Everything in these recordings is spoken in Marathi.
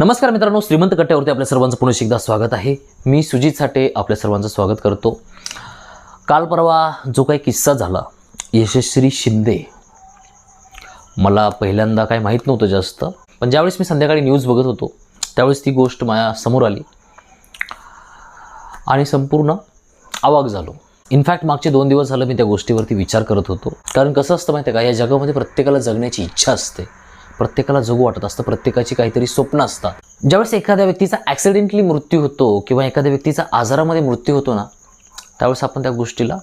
नमस्कार मित्रांनो श्रीमंत कट्ट्यावरती आपल्या सर्वांचं पुन्हा एकदा स्वागत आहे. मी सुजित साठे आपल्या सर्वांचं स्वागत करतो. काल परवा जो काही किस्सा झाला यशस्वी शिंदे मला पहिल्यांदा काही माहीत नव्हतं जास्त पण ज्यावेळेस मी संध्याकाळी न्यूज बघत होतो त्यावेळेस ती गोष्ट माझ्यासमोर आली. आणि संपूर्ण आवाग झालो. इनफॅक्ट मागचे दोन दिवस झालं मी त्या गोष्टीवरती विचार करत होतो. कारण कसं असतं माहिती आहे का या जगामध्ये प्रत्येकाला जगण्याची इच्छा असते. प्रत्येकाला जगू वाटत असतं प्रत्येकाची काहीतरी स्वप्न असतात. ज्यावेळेस एखाद्या व्यक्तीचा ॲक्सिडेंटली मृत्यू होतो किंवा एखाद्या व्यक्तीचा आजारामध्ये मृत्यू होतो ना त्यावेळेस आपण त्या गोष्टीला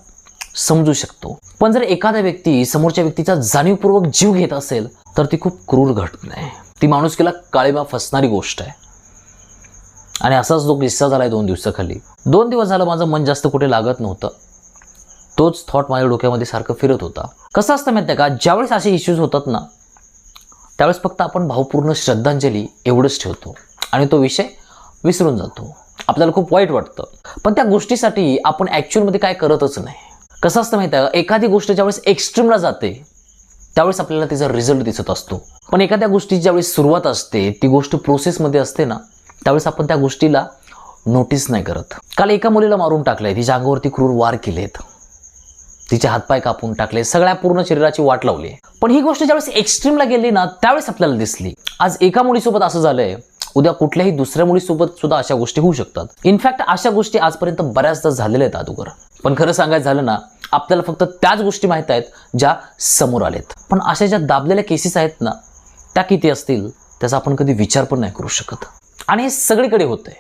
समजू शकतो. पण जर एखादा व्यक्ती समोरच्या व्यक्तीचा जाणीवपूर्वक जीव घेत असेल तर ती खूप क्रूर घटना आहे. ती माणुसकीला काळीमा फसणारी गोष्ट आहे. आणि असाच जो किस्सा झाला आहे दोन दिवसाखाली. दोन दिवस झालं माझं मन जास्त कुठे लागत नव्हतं. तोच थॉट माझ्या डोक्यामध्ये सारखं फिरत होता. कसं असतं माहिती आहे का? ज्यावेळेस असे इश्यूज होतात ना त्यावेळेस फक्त आपण भावपूर्ण श्रद्धांजली एवढंच ठेवतो. आणि तो विषय विसरून जातो. आपल्याला खूप वाईट वाटतं. पण त्या गोष्टीसाठी आपण ॲक्च्युअलमध्ये काय करतच नाही. कसं असतं माहिती आहे एखादी गोष्ट ज्यावेळेस एक्स्ट्रीमला जाते त्यावेळेस आपल्याला तिचा रिझल्ट दिसत असतो. पण एखाद्या गोष्टीची ज्यावेळेस सुरुवात असते ती गोष्ट प्रोसेसमध्ये असते ना त्यावेळेस आपण त्या गोष्टीला नोटीस नाही करत. काल एका मुलीला मारून टाकलंय तिच्या अंगावरती क्रूर वार केलेत. तिचे हातपाय कापून टाकले सगळ्या पूर्ण शरीराची वाट लावली. पण ही गोष्ट ज्यावेळेस एक्स्ट्रीमला गेली ना त्यावेळेस आपल्याला दिसली. आज एका मुलीसोबत असं झालंय उद्या कुठल्याही दुसऱ्या मुलीसोबत सुद्धा अशा गोष्टी होऊ शकतात. इनफॅक्ट अशा गोष्टी आजपर्यंत बऱ्याचदा झालेल्या आहेत अगोदर. पण खरं सांगायचं झालं ना आपल्याला फक्त त्याच गोष्टी माहीत आहेत ज्या समोर आलेत. पण अशा ज्या दाबलेल्या केसेस आहेत ना त्या किती असतील त्याचा आपण कधी विचार पण नाही करू शकत. आणि हे सगळीकडे होतंय.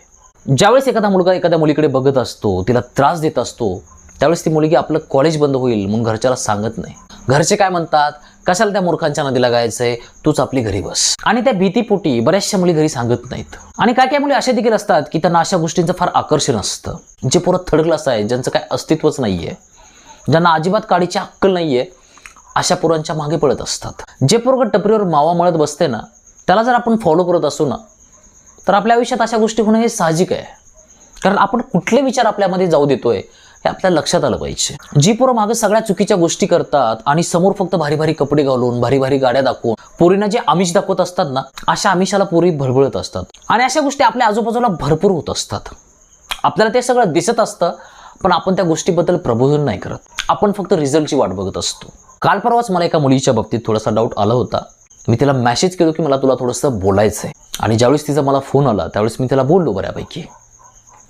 ज्यावेळेस एखादा मुलगा एखाद्या मुलीकडे बघत असतो तिला त्रास देत असतो त्यावेळेस ती मुलगी आपलं कॉलेज बंद होईल म्हणून घरच्याला सांगत नाही. घरचे काय म्हणतात? कशाला त्या मूर्खांच्या नदीला गायचंय तूच आपली घरी बस. आणि त्या भीतीपोटी बऱ्याचशा मुली घरी सांगत नाहीत. आणि काय काय मुली अशा देखील असतात की त्यांना अशा गोष्टींचं फार आकर्षण असतं. जे पोरं थर्ड क्लास आहे ज्यांचं काय अस्तित्वच नाहीये. ज्यांना अजिबात काडीची अक्कल नाहीये अशा पोरांच्या मागे पडत असतात. जे पोरग टपरीवर मावा मळत बसते ना त्याला जर आपण फॉलो करत असू ना तर आपल्या आयुष्यात अशा गोष्टी होणं हे साहजिक आहे. कारण आपण कुठले विचार आपल्यामध्ये जाऊ देतोय? हे आपल्या लक्षात आलं पाहिजे. जी पोरं मागं सगळ्या चुकीच्या गोष्टी करतात आणि समोर फक्त भारी भारी कपडे घालून भारी भारी गाड्या दाखवून पोरींना जे आमिष दाखवत असतात ना अशा आमिषाला पोरी भरभळत असतात. आणि अशा गोष्टी आपल्या आजूबाजूला भरपूर होत असतात. आपल्याला ते सगळं दिसत असतं पण आपण त्या गोष्टीबद्दल प्रबोधन नाही करत. आपण फक्त रिझल्टची वाट बघत असतो. काल परवाच मला एका मुलीच्या बाबतीत थोडासा डाऊट आला होता. मी तिला मेसेज केलो की मला तुला थोडंसं बोलायचं आहे आणि ज्यावेळेस तिचा मला फोन आला त्यावेळेस मी तिला बोललो बऱ्यापैकी.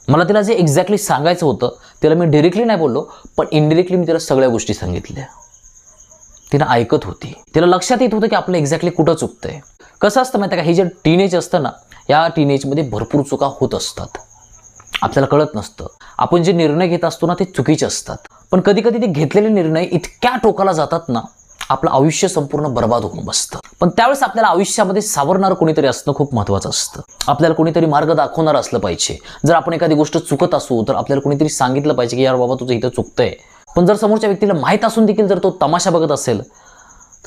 मला तिला जे एक्झॅक्टली सांगायचं होतं तिला मी डिरेक्टली नाही बोललो पण इनडिरेक्टली मी तिला सगळ्या गोष्टी सांगितल्या. तिनं ऐकत होती. तिला लक्षात येत होतं की आपलं एक्झॅक्टली कुठं चुकतंय. कसं असतं माहिती आहे का? हे जे टीनेज असतं ना या टीनेजमध्ये भरपूर चुका होत असतात. आपल्याला कळत नसतं. आपण जे निर्णय घेत असतो ना ते चुकीचे असतात. पण कधी कधी ते घेतलेले निर्णय इतक्या टोकाला जातात ना आपलं आयुष्य संपूर्ण बर्बाद होऊन बसतं. पण त्यावेळेस आपल्याला आयुष्यामध्ये सावरणार कोणीतरी असणं खूप महत्त्वाचं असतं. आपल्याला कोणीतरी मार्ग दाखवणार असलं पाहिजे. जर आपण एखादी गोष्ट चुकत असू तर आपल्याला कोणीतरी सांगितलं पाहिजे की यार बाबा तुझं इथं चुकतंय. पण जर समोरच्या व्यक्तीला माहीत असून देखील जर तो तमाशा बघत असेल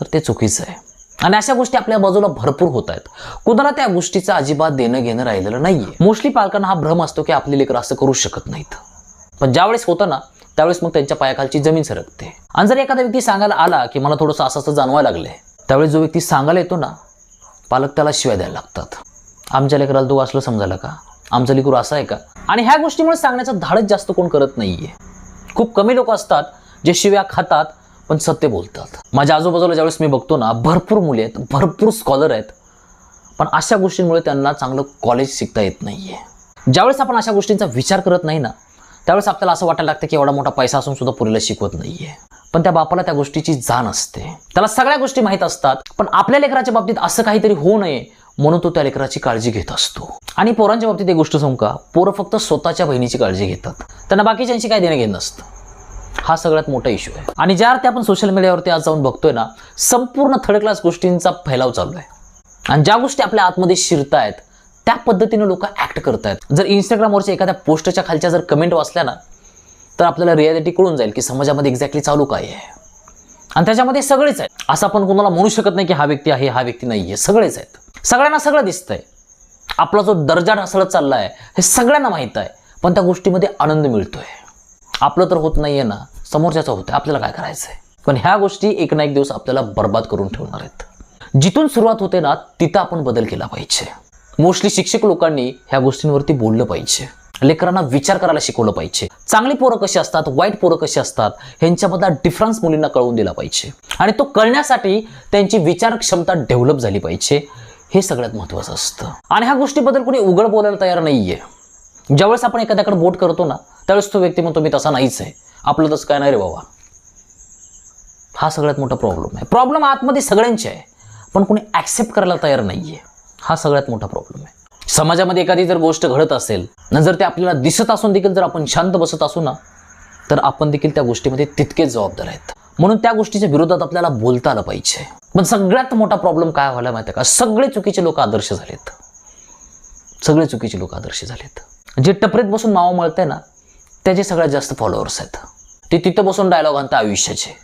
तर ते चुकीचं आहे. आणि अशा गोष्टी आपल्या बाजूला भरपूर होत आहेत. कुणाला त्या गोष्टीचं अजिबात देणं घेणं राहिलेलं नाहीये. मोस्टली पालकांना हा भ्रम असतो की आपली लेकरं असं करू शकत नाहीत. पण ज्यावेळेस होतं ना त्यावेळेस मग त्यांच्या पायाखालची जमीन सरकते. आणि जर एखादा व्यक्ती सांगायला आला की मला थोडंसं असं असं जाणवायला लागलंय त्यावेळेस जो व्यक्ती सांगायला येतो ना पालक त्याला शिवाय द्यायला लागतात. आमच्या लेकराला तू असलं समजायला का? आमचं लेकरू असं आहे का? आणि ह्या गोष्टीमुळे सांगण्याचं धाडच जास्त कोण करत नाहीये. खूप कमी लोक असतात जे शिव्या खातात पण सत्य बोलतात. माझ्या आजूबाजूला ज्यावेळेस मी बघतो ना भरपूर मुले आहेत भरपूर स्कॉलर आहेत पण अशा गोष्टींमुळे त्यांना चांगलं कॉलेज शिकता येत नाहीये. ज्यावेळेस आपण अशा गोष्टींचा विचार करत नाही ना त्यावेळेस आपल्याला असं वाटायला लागतं की एवढा मोठा पैसा असून सुद्धा पुरीला शिकवत नाहीये. पण त्या बापाला त्या गोष्टीची जाण असते. त्याला सगळ्या गोष्टी माहीत असतात पण आपल्या लेकराच्या बाबतीत असं काहीतरी होऊ नये म्हणून तो त्या लेकराची काळजी घेत असतो. आणि पोरांच्या बाबतीत एक गोष्ट सांगू का? पोरं फक्त स्वतःच्या बहिणीची काळजी घेतात. त्यांना बाकीच्यांशी काय देणं घेणं नसतं. हा सगळ्यात मोठा इश्यू आहे. आणि ज्या अर्थी आपण सोशल मीडियावरती आज जाऊन बघतोय ना संपूर्ण थर्ड क्लास गोष्टींचा फैलाव चालू आहे. आणि ज्या गोष्टी आपल्या आतमध्ये शिरतायत त्या पद्धतीने लोक ऍक्ट करतायत. जर इंस्टाग्रामवरच्या एखाद्या पोस्टच्या खालच्या जर कमेंट वाचल्या ना तर आपल्याला रियालिटी कळून जाईल की समाजामध्ये एक्झॅक्टली चालू काय आहे. आणि त्याच्यामध्ये सगळेच आहेत. असं आपण कोणाला म्हणू शकत नाही की हा व्यक्ती आहे हा व्यक्ती नाही आहे सगळेच आहेत. सगळ्यांना सगळं दिसतंय. आपला जो दर्जा ढासळत चालला आहे हे सगळ्यांना माहीत आहे. पण त्या गोष्टीमध्ये आनंद मिळतोय. आपलं तर होत नाहीये ना समोरच्याचं होतं आपल्याला काय करायचंय? पण ह्या गोष्टी एक ना एक दिवस आपल्याला बर्बाद करून ठेवणार आहेत. जिथून सुरुवात होते ना तिथं आपण बदल केला पाहिजे. मोस्टली शिक्षक लोकांनी ह्या गोष्टींवरती बोललं पाहिजे. लेकरांना विचार करायला शिकवलं पाहिजे. चांगली पोरं कशी असतात वाईट पोरं कशी असतात ह्यांच्यामधला डिफरन्स मुलींना कळवून दिला पाहिजे. आणि तो कळण्यासाठी त्यांची विचार क्षमता डेव्हलप झाली पाहिजे. हे सगळ्यात महत्त्वाचं असतं. आणि ह्या गोष्टीबद्दल कोणी उघड बोलायला तयार नाही आहे ज्यावेळेस आपण एखाद्याकडे बोट करतो ना त्यावेळेस तो व्यक्ती म्हणतो मी तसा नाहीच आहे. आपलं तसं काय नाही रे बाबा. हा सगळ्यात मोठा प्रॉब्लेम आहे. प्रॉब्लेम आतमध्ये सगळ्यांचे आहे. पण कोणी ॲक्सेप्ट करायला तयार नाही आहे हा सगळ्यात मोठा प्रॉब्लेम आहे. समाजामध्ये एखादी जर गोष्ट घडत असेल न जर ते आपल्याला दिसत असून देखील जर आपण शांत बसत असू ना तर आपण देखील त्या गोष्टीमध्ये तितकेच जबाबदार आहेत. म्हणून त्या गोष्टीच्या विरोधात आपल्याला बोलता आलं पाहिजे. पण सगळ्यात मोठा प्रॉब्लेम काय व्हायला माहिती का? सगळे चुकीचे लोक आदर्श झालेत. सगळे चुकीचे लोक आदर्श झालेत. जे टपरीत बसून मावा मळते ना त्याचे सगळ्यात जास्त फॉलोअर्स आहेत. ते तिथं बसून डायलॉग आणतात आयुष्याचे.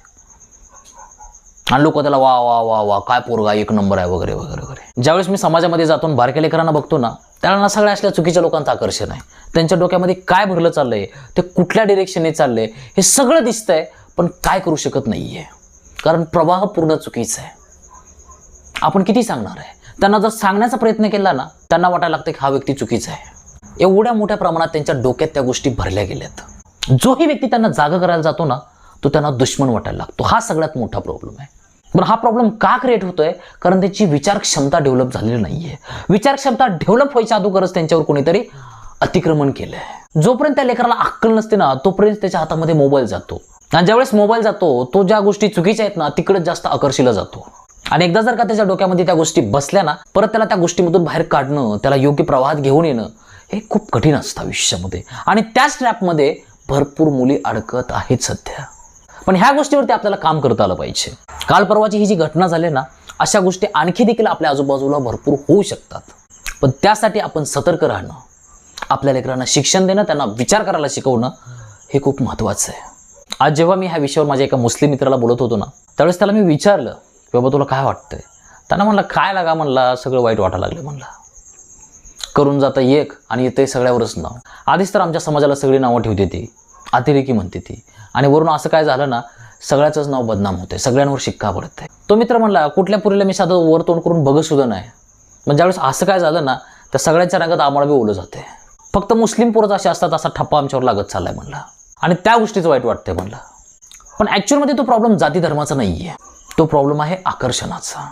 आणि लोक त्याला वा वा वा वा काय पोरगा एक नंबर आहे वगैरे वगैरे. ज्यावेळेस मी समाजामध्ये जातो बारकेलेकरांना लेकरांना बघतो ना त्यांना सगळ्या असल्या चुकीच्या लोकांचं आकर्षण आहे. त्यांच्या डोक्यामध्ये काय भरलं चाललंय ते कुठल्या डिरेक्शनने चाललंय हे सगळं दिसतंय पण काय करू शकत नाहीये. कारण प्रवाह पूर्ण चुकीचा आहे. आपण किती सांगणार आहे? त्यांना जर सांगण्याचा प्रयत्न केला ना त्यांना वाटायला लागतं की हा व्यक्ती चुकीचा आहे. एवढ्या मोठ्या प्रमाणात त्यांच्या डोक्यात त्या गोष्टी भरल्या गेल्यात. जोही व्यक्ती त्यांना जागा करायला जातो ना तो त्यांना दुश्मन वाटायला लागतो. हा सगळ्यात मोठा प्रॉब्लेम आहे. पण हा प्रॉब्लेम का क्रिएट होतोय? कारण त्याची विचार क्षमता डेव्हलप झालेली नाहीये. विचार क्षमता डेव्हलप व्हायच्या अगोदरच त्यांच्यावर कोणीतरी अतिक्रमण केलंय. जोपर्यंत त्या लेकराला अक्कल नसते ना तोपर्यंत त्याच्या हातामध्ये मोबाईल जातो. आणि ज्यावेळेस मोबाईल जातो तो ज्या गोष्टी चुकीच्या आहेत ना तिकडे जास्त आकर्षिला जातो. आणि एकदा जर का त्याच्या डोक्यामध्ये त्या गोष्टी बसल्या ना परत त्याला त्या गोष्टीमधून बाहेर काढणं त्याला योग्य प्रवाहात घेऊन येणं हे खूप कठीण असतं आयुष्यामध्ये. आणि त्याच ट्रॅपमध्ये भरपूर मुली अडकत आहेत सध्या. पण ह्या गोष्टीवरती आपल्याला काम करता आलं पाहिजे. काल परवाची ही जी घटना झाली ना अशा गोष्टी आणखी देखील आपल्या आजूबाजूला भरपूर होऊ शकतात. पण त्यासाठी आपण सतर्क राहणं आपल्या लेकरांना शिक्षण देणं त्यांना विचार करायला शिकवणं हे खूप महत्त्वाचं आहे. आज जेव्हा मी ह्या विषयावर माझ्या एका मुस्लिम मित्राला बोलत होतो ना त्यावेळेस त्याला मी विचारलं की बाबा तुला काय वाटतंय? त्यांना म्हणलं काय लागा म्हणला सगळं वाईट वाटायला लागलं म्हणला. करून जाता एक आणि येते सगळ्यावरच नाव. आधीच तर आमच्या समाजाला सगळी नावं ठेवते ती. अतिरेकी म्हणते ती. आणि वरून असं काय झालं ना सगळ्याचंच नाव बदनाम होते सगळ्यांवर शिक्का पडत तो मित्र म्हणला कुठल्या पुरीला मी साधं वर तोंड करून बघत सुद्धा नाही. पण ज्यावेळेस असं काय झालं ना तर सगळ्यांच्या रंगात आम्हाला बी ओलं जाते फक्त मुस्लिम पोरच असे असतात असा ठप्पा आमच्यावर लागत चाललाय म्हणला. आणि त्या गोष्टीचं वाईट वाटतंय म्हणलं. पण ॲक्च्युअलमध्ये तो प्रॉब्लेम जाती धर्माचा नाही आहे तो प्रॉब्लेम आहे आकर्षणाचा.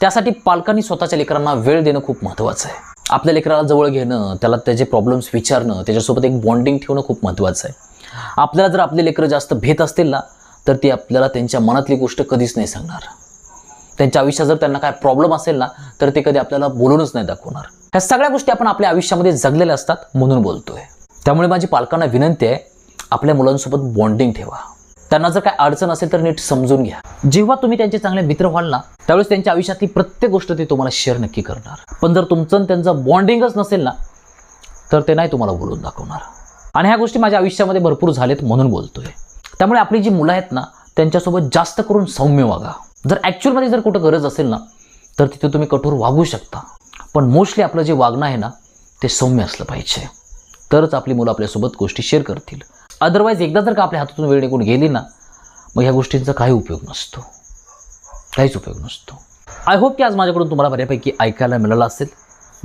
त्यासाठी पालकांनी स्वतःच्या लेकरांना वेळ देणं खूप महत्त्वाचं आहे. आपल्या लेकराला जवळ घेणं त्याला त्याचे प्रॉब्लेम्स विचारणं त्याच्यासोबत एक बॉन्डिंग ठेवणं खूप महत्त्वाचं आहे. आपल्याला जर आपले लेकरं जास्त भेट असतील ना तर ती आपल्याला त्यांच्या मनातली गोष्ट कधीच नाही सांगणार. त्यांच्या आयुष्यात जर त्यांना काय प्रॉब्लेम असेल ना तर ते कधी आपल्याला बोलूनच नाही दाखवणार. ह्या सगळ्या गोष्टी आपण आपल्या आयुष्यामध्ये जगलेल्या असतात म्हणून बोलतोय. त्यामुळे माझी पालकांना विनंती आहे आपल्या मुलांसोबत बॉन्डिंग ठेवा. त्यांना जर काय अडचण असेल तर नीट समजून घ्या. जेव्हा तुम्ही त्यांचे चांगले मित्र व्हाल ना त्यावेळेस त्यांच्या आयुष्यातली प्रत्येक गोष्ट ते तुम्हाला शेअर नक्की करणार. पण जर तुमचं त्यांचं बॉन्डिंगच नसेल ना तर ते नाही तुम्हाला बोलून दाखवणार. आणि ह्या गोष्टी माझ्या आयुष्यामध्ये भरपूर झालेत म्हणून बोलतोय. त्यामुळे आपली जी मुलं आहेत ना त्यांच्यासोबत जास्त करून सौम्य वागा. जर ॲक्च्युअलमध्ये जर कुठं गरज असेल ना तर तिथे तुम्ही कठोर वागू शकता. पण मोस्टली आपलं जे वागणं आहे ना ते सौम्य असलं पाहिजे. तरच आपली मुलं आपल्यासोबत गोष्टी शेअर करतील. अदरवाईज एकदा जर का आपल्या हातातून वेळ निघून गेली ना मग ह्या गोष्टींचा काही उपयोग नसतो. काहीच उपयोग नसतो. आय होप की आज माझ्याकडून तुम्हाला बऱ्यापैकी ऐकायला मिळालं असेल.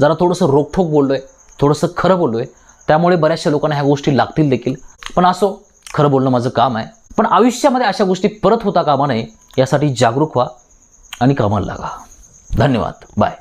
जरा थोडंसं रोखोक बोललो आहे थोडंसं खरं बोललो आहे त्यामुळे बऱ्याचशा लोकांना ह्या गोष्टी लागतील देखील. पण असो खरं बोलणं माझं काम आहे. पण आयुष्यामध्ये अशा गोष्टी परत होता कामा नये यासाठी जागरूक व्हा आणि कामाला लागा. धन्यवाद. बाय